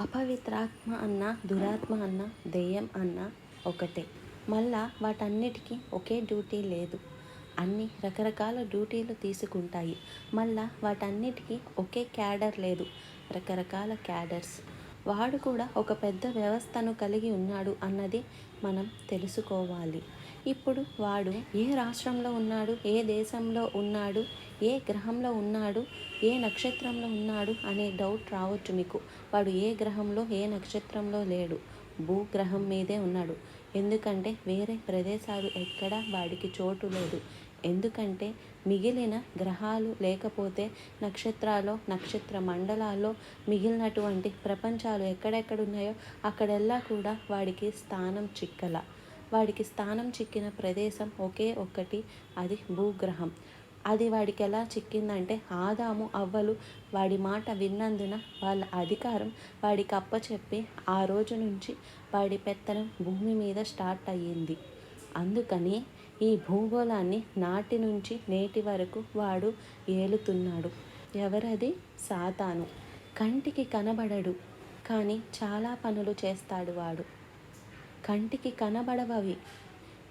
అపవిత్రాత్మ అన్న దురాత్మ అన్న దెయ్యం అన్న ఒకటే. మళ్ళా వాటన్నిటికీ ఒకే డ్యూటీ లేదు. అన్ని రకరకాల డ్యూటీలు తీసుకుంటాయి. మళ్ళా వాటన్నిటికీ ఒకే క్యాడర్ లేదు. రకరకాల క్యాడర్స్. వాడు కూడా ఒక పెద్ద వ్యవస్థను కలిగి ఉన్నాడు అన్నది మనం తెలుసుకోవాలి. ఇప్పుడు వాడు ఏ రాష్ట్రంలో ఉన్నాడు ఏ దేశంలో ఉన్నాడు ఏ గ్రహంలో ఉన్నాడు ఏ నక్షత్రంలో ఉన్నాడు అనే డౌట్ రావచ్చు మీకు. వాడు ఏ గ్రహంలో ఏ నక్షత్రంలో లేడు. భూగ్రహం మీదే ఉన్నాడు. ఎందుకంటే వేరే ప్రదేశాలు ఎక్కడా వాడికి చోటు లేదు. ఎందుకంటే మిగిలిన గ్రహాలు లేకపోతే నక్షత్రాల్లో నక్షత్ర మండలాల్లో మిగిలినటువంటి ప్రపంచాలు ఎక్కడెక్కడున్నాయో అక్కడెల్లా కూడా వాడికి స్థానం చిక్కల. వాడికి స్థానం చిక్కిన ప్రదేశం ఒకే ఒక్కటి అది భూగ్రహం. అది వాడికి ఎలా చిక్కిందంటే ఆదాము అవ్వలు వాడి మాట విన్నందున వాళ్ళ అధికారం వాడికి అప్పచెప్పి ఆ రోజు నుంచి వాడి పెత్తనం భూమి మీద స్టార్ట్ అయ్యింది. అందుకని ఈ భూగోళాన్ని నాటి నుంచి నేటి వరకు వాడు ఏలుతున్నాడు. ఎవరది? సాతాను. కంటికి కనబడడు కానీ చాలా పనులు చేస్తాడు వాడు. కంటికి కనబడవవి.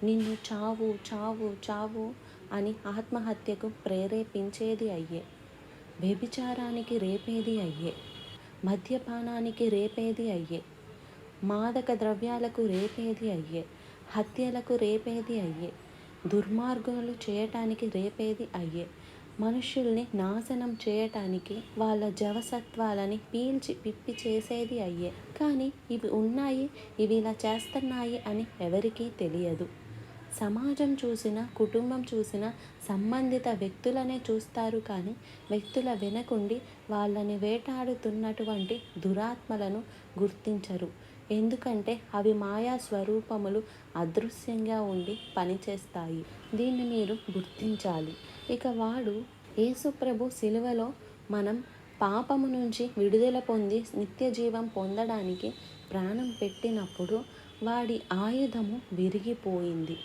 నిన్ను చావు చావు చావు అని ఆత్మహత్యకు ప్రేరేపించేది అయ్యే. వ్యభిచారానికి రేపేది అయ్యే. మద్యపానానికి రేపేది అయ్యే. మాదక ద్రవ్యాలకు రేపేది అయ్యే. హత్యలకు రేపేది అయ్యే. దుర్మార్గాలు చేయటానికి రేపేది అయ్యే. మనుషుల్ని నాశనం చేయటానికి వాళ్ళ జవసత్వాలని పీల్చి పిప్పి చేసేది అయ్యే. కానీ ఇవి ఉన్నాయి ఇవి ఇలా చేస్తున్నాయి అని ఎవరికీ తెలియదు. సమాజం చూసిన కుటుంబం చూసిన సంబంధిత వ్యక్తులనే చూస్తారు కానీ వ్యక్తుల వెనకుండి వాళ్ళని వేటాడుతున్నటువంటి దురాత్మలను గుర్తించరు. ఎందుకంటే అవి మాయా స్వరూపములు అదృశ్యంగా ఉండి పనిచేస్తాయి. దీన్ని మీరు గుర్తించాలి. ఇక వాడు యేసుప్రభు సిలువలో మనం పాపము నుంచి విడుదల పొంది నిత్య జీవం పొందడానికి ప్రాణం పెట్టినప్పుడు వాడి ఆయుధము విరిగిపోయింది.